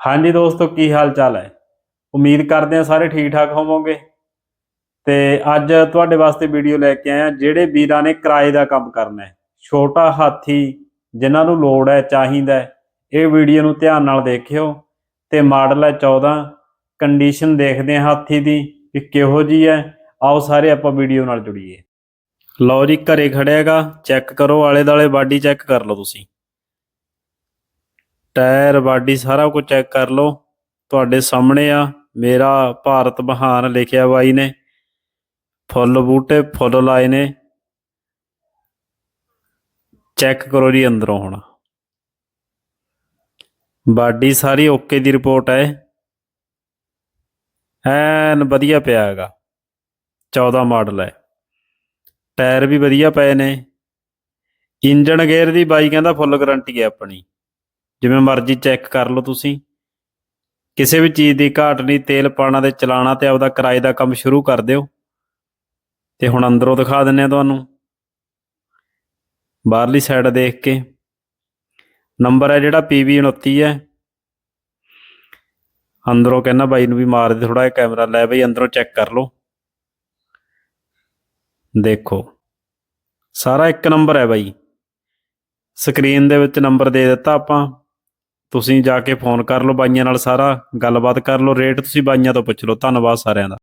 ਹਾਂਜੀ ਦੋਸਤੋ, ਕੀ ਹਾਲ ਚਾਲ ਹੈ? ਉਮੀਦ ਕਰਦੇ ਹਾਂ ਸਾਰੇ ਠੀਕ ਠਾਕ ਹੋਵੋਗੇ। ਤੇ ਅੱਜ ਤੁਹਾਡੇ ਵਾਸਤੇ ਵੀਡੀਓ ਲੈ ਕੇ ਆਏ ਹਾਂ, ਜਿਹੜੇ ਵੀਰਾਂ ਨੇ ਕਿਰਾਏ ਦਾ ਕੰਮ ਕਰਨਾ ਹੈ। ਛੋਟਾ ਹਾਥੀ ਜਿਨ੍ਹਾਂ ਨੂੰ ਲੋੜ ਹੈ, ਚਾਹੀਦਾ ਇਹ ਵੀਡੀਓ ਨੂੰ ਧਿਆਨ ਨਾਲ ਦੇਖਿਓ। ਤੇ ਮਾਡਲ ਹੈ 14 ਕੰਡੀਸ਼ਨ ਦੇਖਦੇ ਹਾਂ ਹਾਥੀ ਦੀ ਕਿ ਕਿਹੋ ਜੀ ਹੈ। ਆਓ ਸਾਰੇ ਆਪਾਂ ਵੀਡੀਓ ਨਾਲ ਜੁੜੀਏ। ਲਓ ਜੀ, ਘਰੇ ਖੜਿਆਗਾ ਚੈੱਕ ਕਰੋ ਆਲੇ ਦਾਲੇ ਬਾਡੀ ਚੈੱਕ ਕਰ ਲਓ ਤੁਸੀਂ। ਟਾਇਰ, ਬਾਡੀ ਸਾਰਾ ਕੁਝ ਚੈੱਕ ਕਰ ਲਓ। ਤੁਹਾਡੇ ਸਾਹਮਣੇ ਆ, ਮੇਰਾ ਭਾਰਤ ਮਹਾਨ ਲਿਖਿਆ ਬਾਈ ਨੇ। ਫੁੱਲ ਬੂਟੇ, ਫੁੱਲ ਲਾਏ ਨੇ। ਚੈੱਕ ਕਰੋ ਜੀ ਅੰਦਰੋਂ ਹੁਣ। ਬਾਡੀ ਸਾਰੀ ਓਕੇ ਦੀ ਰਿਪੋਰਟ ਹੈ। ਐਨ ਵਧੀਆ ਪਿਆ ਹੈਗਾ। 14 ਮਾਡਲ ਹੈ। ਟਾਇਰ ਵੀ ਵਧੀਆ ਪਏ ਨੇ। ਇੰਜਨ ਗੇਅਰ ਦੀ ਬਾਈ ਕਹਿੰਦਾ ਫੁੱਲ ਗਾਰੰਟੀ ਹੈ ਆਪਣੀ। ਜਿਵੇਂ ਮਰਜ਼ੀ ਚੈੱਕ ਕਰ ਲਓ ਤੁਸੀਂ। ਕਿਸੇ ਵੀ ਚੀਜ਼ ਦੀ ਘਾਟ ਨਹੀਂ, ਤੇਲ ਪਾਣਾ ਤੇ ਚਲਾਣਾ ਤੇ ਆਪਦਾ ਕਿਰਾਏ ਦਾ ਕੰਮ ਸ਼ੁਰੂ ਕਰ ਦਿਓ। ਤੇ ਹੁਣ ਅੰਦਰੋਂ ਦਿਖਾ ਦਿੰਨੇ ਆ ਤੁਹਾਨੂੰ। ਬਾਹਰਲੀ ਸਾਈਡ ਦੇਖ ਕੇ। ਨੰਬਰ ਹੈ ਜਿਹੜਾ PV29 ਹੈ। ਅੰਦਰੋਂ ਕਹਿੰਦਾ ਬਾਈ ਨੂੰ ਵੀ ਮਾਰ ਦੇ ਥੋੜਾ ਜਿਹਾ ਕੈਮਰਾ, ਲੈ ਬਈ ਅੰਦਰੋਂ ਚੈੱਕ ਕਰ ਲਓ। ਦੇਖੋ, ਸਾਰਾ ਇੱਕ ਨੰਬਰ ਹੈ ਬਾਈ। ਸਕਰੀਨ ਦੇ ਵਿੱਚ ਨੰਬਰ ਦੇ ਦਿੱਤਾ ਆਪਾਂ। ਤੁਸੀਂ ਜਾ ਕੇ ਫੋਨ ਕਰ ਲਓ ਬਾਈਆਂ ਨਾਲ ਸਾਰਾ, ਗੱਲਬਾਤ ਕਰ ਲਓ, ਰੇਟ ਤੁਸੀਂ ਬਾਈਆਂ ਤੋਂ ਪੁੱਛ ਲਓ। ਧੰਨਵਾਦ ਸਾਰਿਆਂ ਦਾ।